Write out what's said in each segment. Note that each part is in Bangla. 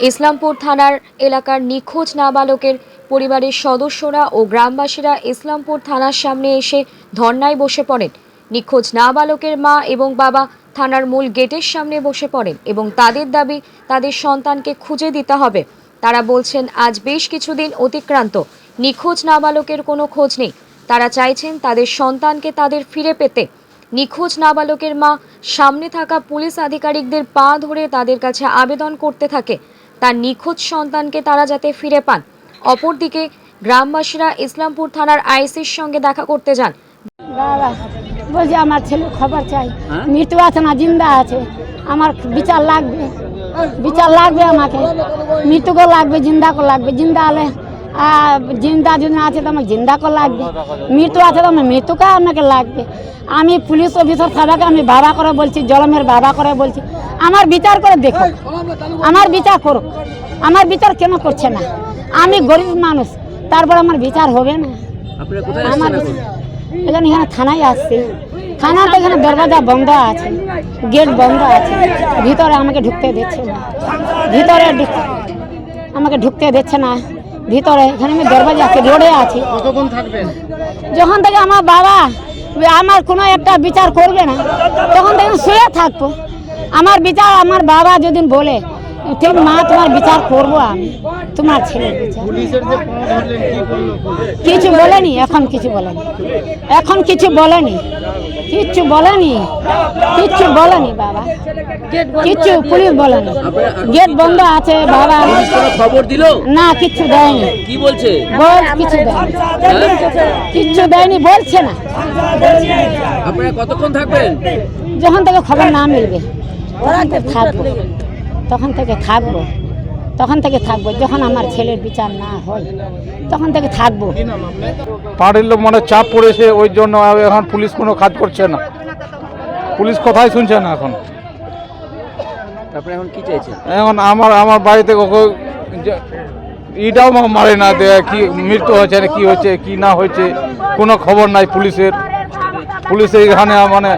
ইসলামপুর থানার এলাকার নিখোঁজ নাবালকের পরিবারের সদস্যরা ও গ্রামবাসীরা ইসলামপুর থানার সামনে এসে ধর্নায় বসে পড়েন। নিখোঁজ নাবালকের মা এবং বাবা থানার মূল গেটের সামনে বসে পড়েন এবং তাদের দাবি তাদের সন্তানকে খুঁজে দিতে হবে। তারা বলছেন, আজ বেশ কিছুদিন অতিক্রান্ত। নিখোঁজ নাবালকের কোনো খোঁজ নেই। তারা চাইছেন তাদের সন্তানকে তাদের ফিরে পেতে। নিখোঁজ নাবালকের মা সামনে থাকা পুলিশ আধিকারিকদের পা ধরে তাদের কাছে আবেদন করতে থাকে। তার নিখোঁজ সন্তানকে তারা যাতে ফিরে পান। অপরদিকে গ্রামবাসীরা ইসলামপুর থানার আইসির সঙ্গে দেখা করতে যান। বলছি আমার ছেলে খবর চাই। মৃত মৃত্যু আছে না জিন্দা আছে? আমার বিচার লাগবে। বিচার লাগবে আমাকে। মৃত্যুকে লাগবে জিন্দাকে লাগবে। জিন্দা হলে জিন্দা যদি আছে তো আমাকে জিন্দাকে লাগবে। মৃত্যু আছে তো আমার মৃত্যুকে আমাকে লাগবে। আমি পুলিশ অফিসার সবাইকে আমি বাবা করে বলছি জলমের বাবা করে বলছি। আমার বিচার করে দেখো। আমার বিচার করুক আমার বিচার কেন করছে না? আমি গরিব মানুষ তারপর আমার বিচার হবে না। আমার এখন? এখানে থানায় আসছি। থানাতে এখানে দরজা বন্ধ আছে। গেট বন্ধ আছে। ভিতরে আমাকে ঢুকতে দিচ্ছে না। ভিতরে আমাকে ঢুকতে দিচ্ছে না। ভিতরে এখানে আমি দরজা আছি রোডে আছি। কতক্ষণ থাকবেন? যখন থেকে আমার বাবা আমার কোনো একটা বিচার করবে না তখন থেকে শুয়ে থাকব। আমার বিচার আমার বাবা যদি বলে ঠিক মা তোমার বিচার করব আমি তোমার ছেলের বিচার। পুলিশ? কিছু বলেনি এখন কিছু বলেনি। এখন কিছু বলেনি। কিচ্ছু বলেনি। কিচ্ছু বলেনি বাবা। কিচ্ছু পুলিশ বলেনি। গেট বন্ধ আছে বাবা। খবর দিল? না কিচ্ছু দেয়নি। কি বলছে? বল কিছু দেয়নি। কিচ্ছু দেয়নি বলছে না। আপনারা কতক্ষণ থাকবেন? যখন থেকে খবর না মিলবে থাকব। তখন থেকে থাকব। তখন থেকে থাকব যখন আমার ছেলের বিচার না হয় তখন থেকে থাকব। পাড়ির লোক মানে চাপ পড়েছে ওই জন্য আর এখন পুলিশ কোনো কাজ করছে না। পুলিশ কথাই শুনছে না এখন। তারপরে এখন কি চাইছেন এখন আমার আমার বাড়িতে ইটাও মারে না যে কি মৃত্যু হয়েছে কি হয়েছে কি না হয়েছে কোনো খবর নাই পুলিশের। পুলিশ এখানে মানে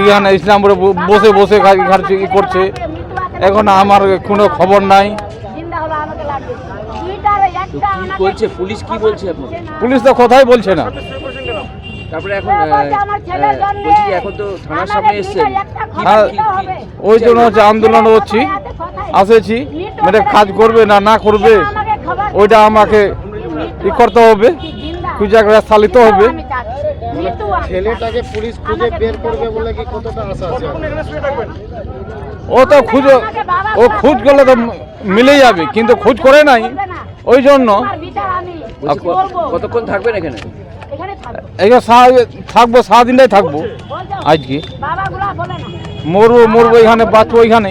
এখানে ইসলামপুরে বসে বসে কাজ করছে। এখন আমার কোনো খবর নাই। পুলিশ কি বলছে পুলিশ তো কথাই বলছে না। তারপরে এখন এখন তো থানার সামনে ওই জন্য হচ্ছে আন্দোলন হচ্ছি। আসেছি। মানে কাজ করবে না না করবে ওইটা আমাকে ই করতে হবে। খুঁজে চালিত হবে। ছেলেটাকে পুলিশ খুঁজে বের করবে বলে কি কতটা আশা আছে? ও তো খুঁজে ও খোঁজ করলে তো মিলে যাবে কিন্তু খোঁজ করে নাই। ওই জন্য। কতক্ষণ থাকবেন এখানে? এখানে থাকব। সারাদিনটাই থাকব আজকে। বাবাগুলা বলে না। মরবো মরবো এখানে বাঁচবো এখানে